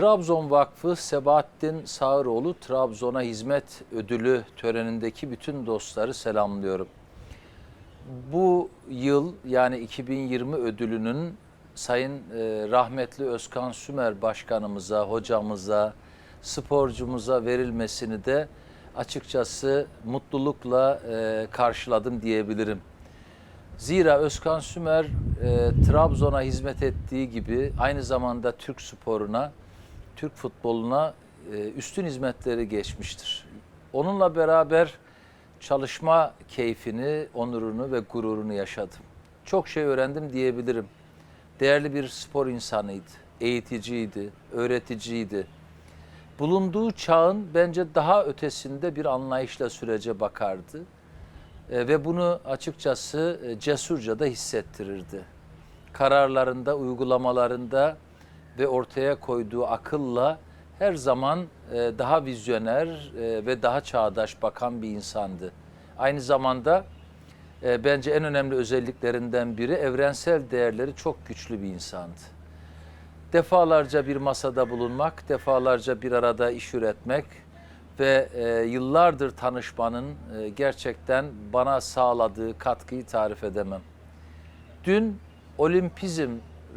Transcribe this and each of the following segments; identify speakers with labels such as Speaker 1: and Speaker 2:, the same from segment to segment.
Speaker 1: Trabzon Vakfı Sebahattin Sağıroğlu Trabzon'a Hizmet Ödülü törenindeki bütün dostları selamlıyorum. Bu yıl yani 2020 ödülünün Sayın e, rahmetli Özkan Sümer Başkanımıza, hocamıza, sporcumuza verilmesini de açıkçası mutlulukla e, karşıladım diyebilirim. Zira Özkan Sümer e, Trabzon'a hizmet ettiği gibi aynı zamanda Türk sporuna, Türk futboluna e, üstün hizmetleri geçmiştir. Onunla beraber çalışma keyfini, onurunu ve gururunu yaşadım. Çok şey öğrendim diyebilirim. Değerli bir spor insanıydı, eğiticiydi, öğreticiydi. Bulunduğu çağın bence daha ötesinde bir anlayışla sürece bakardı. E, ve bunu açıkçası e, cesurca da hissettirirdi. Kararlarında, uygulamalarında ve ortaya koyduğu akılla her zaman e, daha vizyoner e, ve daha çağdaş bakan bir insandı. Aynı zamanda e, bence en önemli özelliklerinden biri evrensel değerleri çok güçlü bir insandı. Defalarca bir masada bulunmak, defalarca bir arada iş üretmek ve yıllardır tanışmanın gerçekten bana sağladığı katkıyı tarif edemem. Dün olimpizm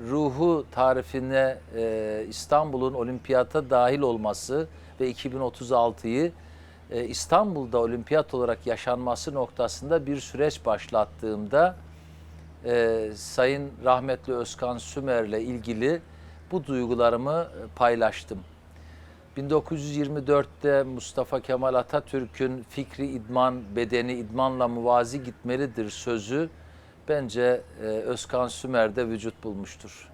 Speaker 1: ruhu tarifine e, İstanbul'un olimpiyata dahil olması ve 2036'yı e, İstanbul'da olimpiyat olarak yaşanması noktasında bir süreç başlattığımda e, Sayın rahmetli Özkan Sümer'le ilgili bu duygularımı e, paylaştım. 1924'te Mustafa Kemal Atatürk'ün fikri idman, bedeni idmanla muvazi gitmelidir sözü bence e, Özkan Sümer'de vücut bulmuştur.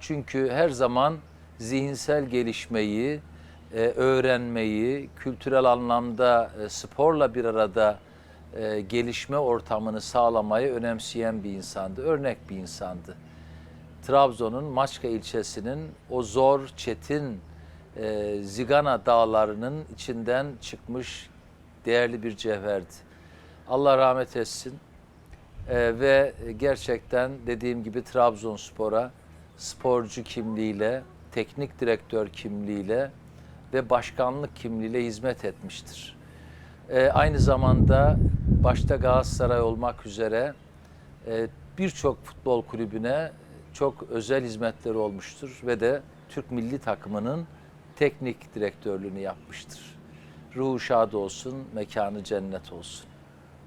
Speaker 1: Çünkü her zaman zihinsel gelişmeyi, e, öğrenmeyi, kültürel anlamda e, sporla bir arada e, gelişme ortamını sağlamayı önemseyen bir insandı. Örnek bir insandı. Trabzon'un Maçka ilçesinin o zor, çetin e, Zigana dağlarının içinden çıkmış değerli bir cevherdi. Allah rahmet etsin. E, ve gerçekten dediğim gibi Trabzonspor'a sporcu kimliğiyle, teknik direktör kimliğiyle ve başkanlık kimliğiyle hizmet etmiştir. E, aynı zamanda başta Galatasaray olmak üzere e, birçok futbol kulübüne çok özel hizmetleri olmuştur ve de Türk milli takımının teknik direktörlüğünü yapmıştır. Ruhu şad olsun, mekanı cennet olsun.